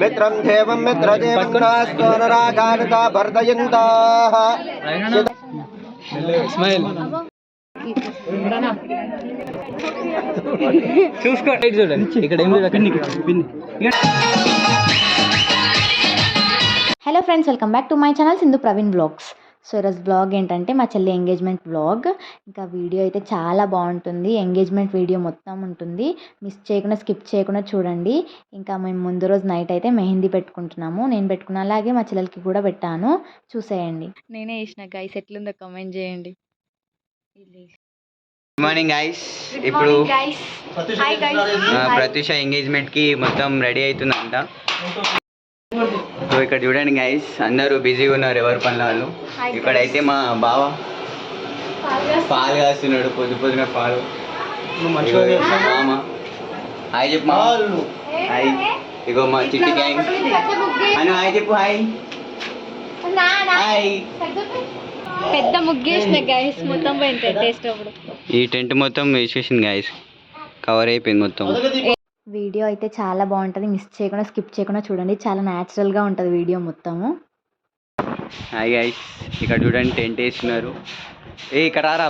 మిత్రం దేవం మిత్రదేవం నాస్తోనరాగానుతా భర్దయంతాః స్మైల్ చూసుకో చూడండి ఇక్కడ ఏం లేదు అక్కడ hello friends welcome back to my channel Sindhu Praveen vlogs so ఈరోజు బ్లాగ్ ఏంటంటే మా చెల్లి ఎంగేజ్మెంట్ బ్లాగ్ ఇంకా వీడియో అయితే చాలా బాగుంటుంది. ఎంగేజ్మెంట్ వీడియో మొత్తం ఉంటుంది. మిస్ చేయకుండా స్కిప్ చేయకుండా చూడండి. ఇంకా మేము ముందు రోజు నైట్ అయితే మెహందీ పెట్టుకుంటున్నాము. నేను పెట్టుకున్న అలాగే మా చెల్లెలకి కూడా పెట్టాను. చూసేయండి. నేనే వేసిన గైస్ ఎట్లుందో కమెంట్ చేయండి. గుడ్ మార్నింగ్ గైస్ ఇప్పుడు ప్రత్యూష ఎంగేజ్మెంట్కి మొత్తం రెడీ అవుతుందంట. సో ఇక్కడ చూడండి గైస్ అందరూ బిజీగా ఉన్నారు ఎవరి పనుల వాళ్ళు. ఇక్కడైతే మా బావ పాలు కాస్తున్నాడు పొద్దు పొద్దున పాలు. మామ. హాయ్ చెప్పు హాయ్. ఇగో మా చిట్టి గ్యాంగ్ అను హాయ్ చెప్పు హాయ్. హాయ్. పెద్ద ముగ్గేసిన గైస్ మొత్తం పోయింది టేస్ట్ అప్పుడు. ఈ టెంట్ మొత్తం వేసేసింది గైస్ కవర్ అయిపోయింది మొత్తం. వీడియో అయితే చాలా బాగుంటుంది మిస్ చేయకుండా స్కిప్ చేయకుండా చూడండి. చాలా న్యాచురల్గా ఉంటుంది వీడియో మొత్తము. హాయ్ గైస్ ఇక్కడ చూడండి టెంట్ వేస్తున్నారు. ఏ ఇక్కడ రా.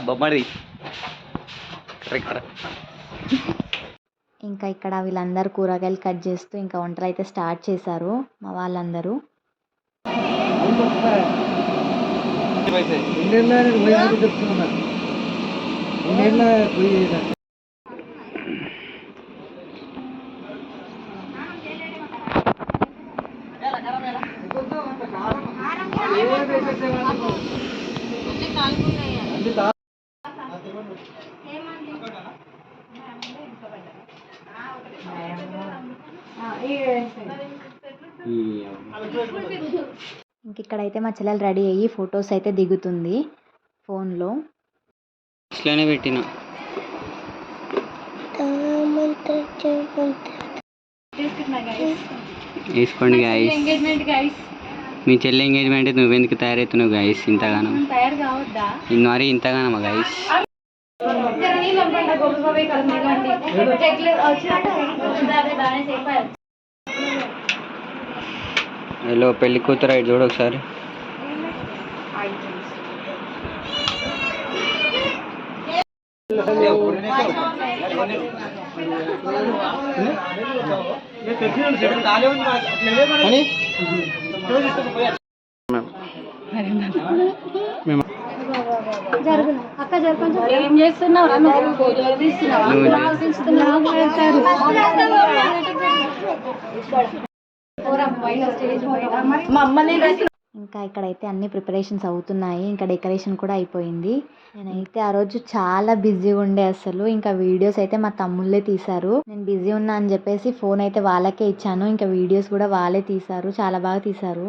ఇంకా ఇక్కడ వీళ్ళందరూ కూరగాయలు కట్ చేస్తూ ఇంకా వంటలు అయితే స్టార్ట్ చేశారు మా వాళ్ళందరూ. ఇంక ఇక్కడైతే మా చెల్లెలు రెడీ అయ్యి ఫొటోస్ అయితే దిగుతుంది ఫోన్లో. ఇట్లానే పెట్టిన. వేసుకోండి గాయస్ మీ చెల్లి ఎంగేజ్మెంట్ నువ్వెందుకు తయారవుతున్నావు గాయస్ ఇంతగానో? మరి ఇంతగానమ్మా గాయస్ హలో పెళ్ళి కూతురు ఇటు చూడు ఒకసారి. ఏం చేస్తున్నావు ఇంకా ఇక్కడైతే అన్ని ప్రిపరేషన్స్ అవుతున్నాయి. ఇంకా డెకరేషన్ కూడా అయిపోయింది. నేనైతే ఆ రోజు చాలా బిజీగా ఉండే అసలు. ఇంకా వీడియోస్ అయితే మా తమ్ముళ్ళే తీశారు. నేను బిజీ ఉన్నా అని చెప్పేసి ఫోన్ అయితే వాళ్ళకే ఇచ్చాను. ఇంకా వీడియోస్ కూడా వాళ్ళే తీశారు. చాలా బాగా తీశారు.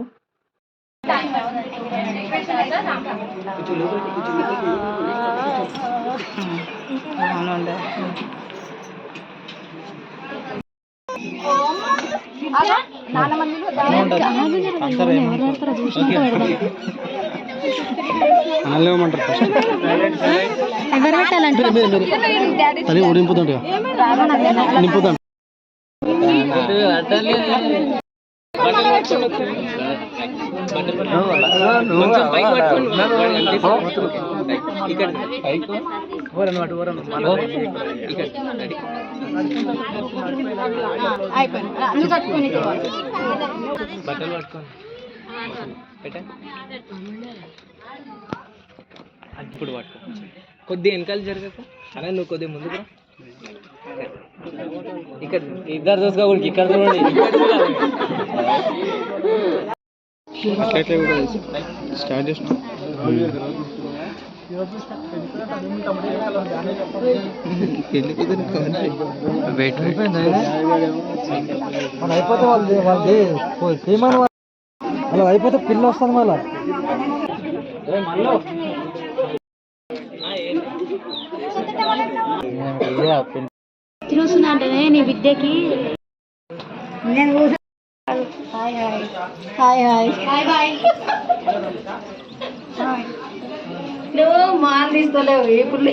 అనలేమంటారు ఫస్ట్ ఎవరు పెట్టాలంటే తల్లి ఉడింపుతుంటే నింపుతాం బట్టలు పట్టుకోండి పెట్టే ఇప్పుడు పట్టుకో. కొద్దిగా వెనకాల జరగక. అలా నువ్వు కొద్దిగా ముందుకు ఇక్కడ ఇద్దరు చూసుకోకూడదు ఇక్కడ చూడండి. స్టార్ట్ చేసిన వెయిట్ మన అయిపోతే వాళ్ళు వాళ్ళది ఏమని అలా అయిపోతే పిల్ల వస్తుంది మళ్ళా. చూస్తున్నా అంటే నీ విద్యకి hi hi hi. Hi hi. నువ్వు మాల్ తీసుకోలేవు ఇప్పుడు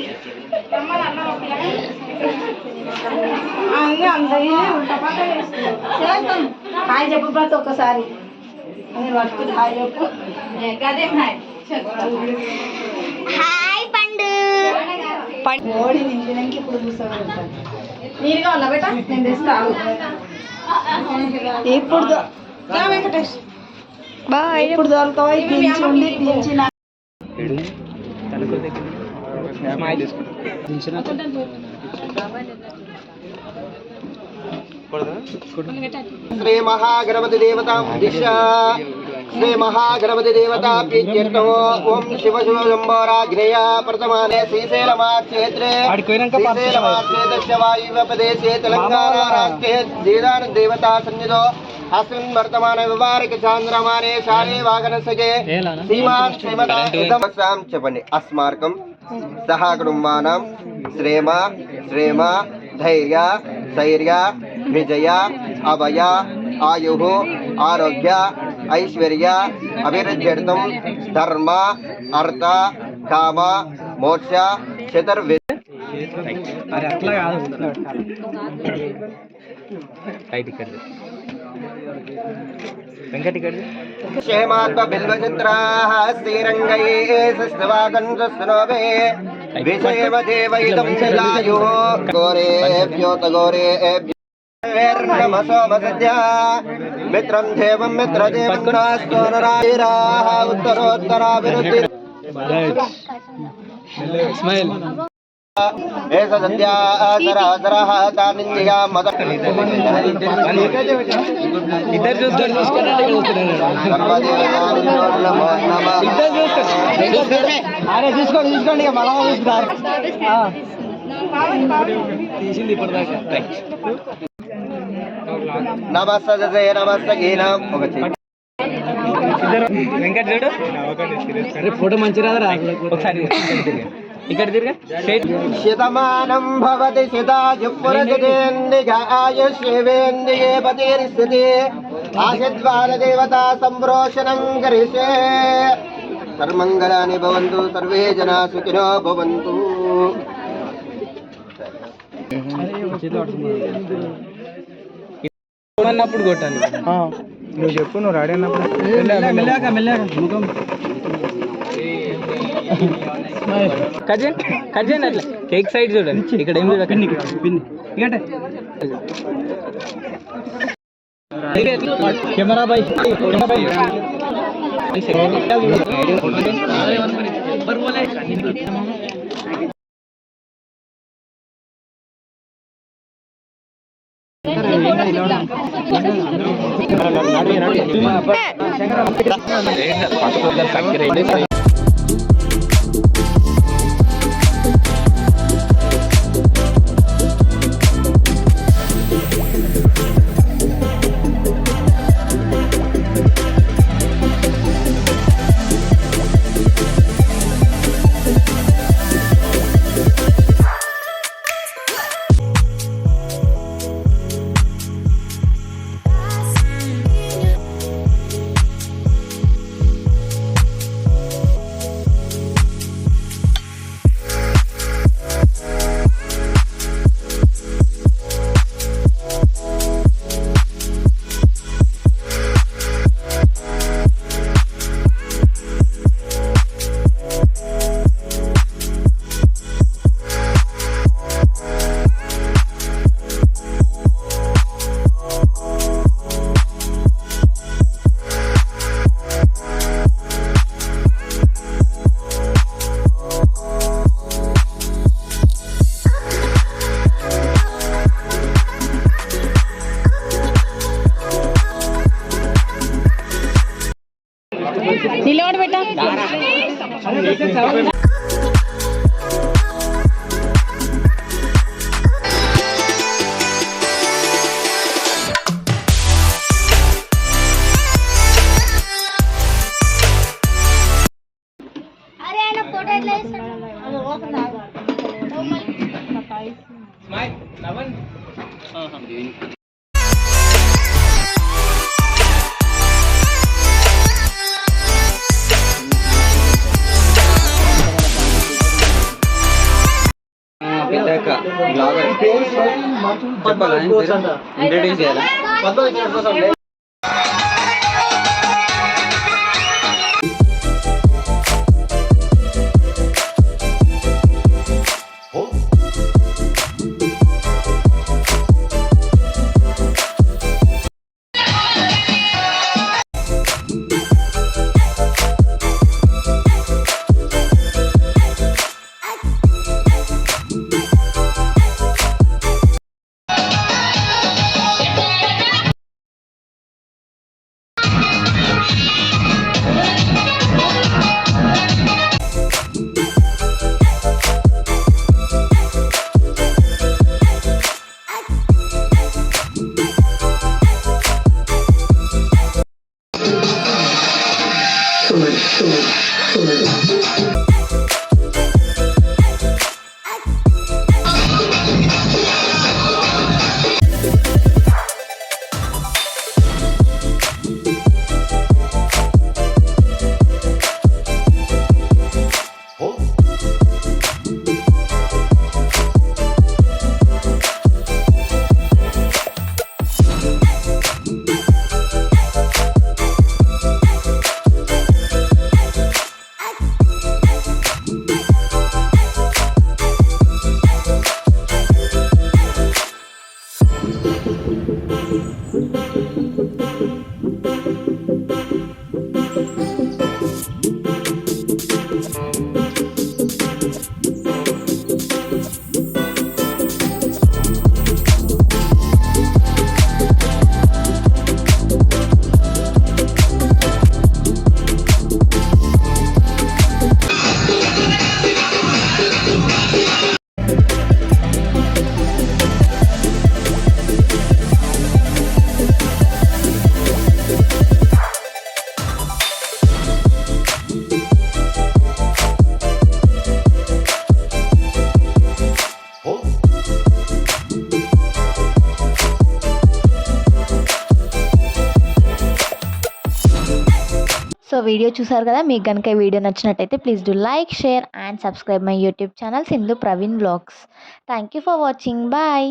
హాయ్ చెప్పు ప్రతి ఒక్కసారి. నేను హాయ్ చెప్పు. గదే హాయ్. హాయ్ పండు. ఓడి నింపినాక ఇప్పుడు కూర్చోబెడతాను మీరు కావాలా బేట? నేను తెస్తాను. ఇప్పుడు వెంకటేష్. బాయ్. ఇప్పుడు దొరకవు? దించి ఉండి దించి నా- తనకు దగ్గర స్మైల్ దించిన శ్రీ మహాగణపతి దేవతాం దిశ శ్రీ మహాగణపతి దేవతా ప్రీత్యర్థో. ఓం శివ శివ శంభోరాగ్నేయ ప్రథమానే శ్రీశైలమాక్షేత్రే. శ్రీశైలమాక్షేత్రస్య వాయువ్య ప్రదేశే తెలంగాణ రాష్ట్రే జీదాన దేవతా సన్నిధో. అస్మిన్ వర్తమాన వివారిక చాంద్రమానే శాలే వాగనసగే? శ్రీమాన్ శ్రీమతాం చెప్పండి. అస్మార్కం. సహ కుటుంబానాం శ్రేమ శ్రేమ ధైర్య ధైర్య విజయ అభయ ఆయు ఆరోగ్య ఐశ్వర్య అభివృద్ధ్యర్థం ధర్మ అర్థ కామ మోక్ష చతుర్వి అట్లా కాదు. ఇట్లా పెట్టాలి రైట్ ఇక్కడ. వెంకట్ ఇక్కడ. క్షేమాత్మ బిల్వచిత్రాः శ్రీరంగైः సస్వాగన్ సస్నోభే విజయమ దేవైదం శిలాయుः గోరేభ్యోత గోరేభ్యో సోమసద్య మిత్రం దేవం మిత్రదేవం నాస్తో నరాయిరాः ఉత్తరోత్తరాభివృద్ధి స్మైల్ ఏష సద్యా సరాసరः తానింద్రియా మద ఇద్దరు చూస్తారు చూసుకున్నట్టు సర్వదేవతాభ్యో నమో నమః ఇద్దరు చూస్తారు అరే చూసుకోండి చూసుకోండి ఇక మళ్ళా చూస్తారు తీసింది ఇప్పటిదాకా నమస్తే నమస్తే ఒక చెయ్యి చూడు ఫోటో మంచి రాదురా ఒకసారి ఇక్కడ తిరిగా శతమానం భవతి శతాయుపురజతేందిగ ఆశద్వార దేవతా సంప్రోషణం సర్మంగళాని భవంతు సర్వే జనా సుఖినో భవంతు అన్నప్పుడు కొట్టాలి నువ్వు చెప్పు నువ్వు రెడీ అన్నప్పుడు కజన్ కజన్ అట్లా. కేక్ సైడ్ చూడండి. ఇక్కడ ఏం పిన్ని కెమెరా బై కెమెరా బై నిలబడి 잘해보 세. చెప్పాలా? వీడియో చూసారు కదా మీకు కనుక ఈ వీడియో నచ్చినట్టయితే please do like share and subscribe my YouTube channel Sindhu Praveen vlogs thank you for watching bye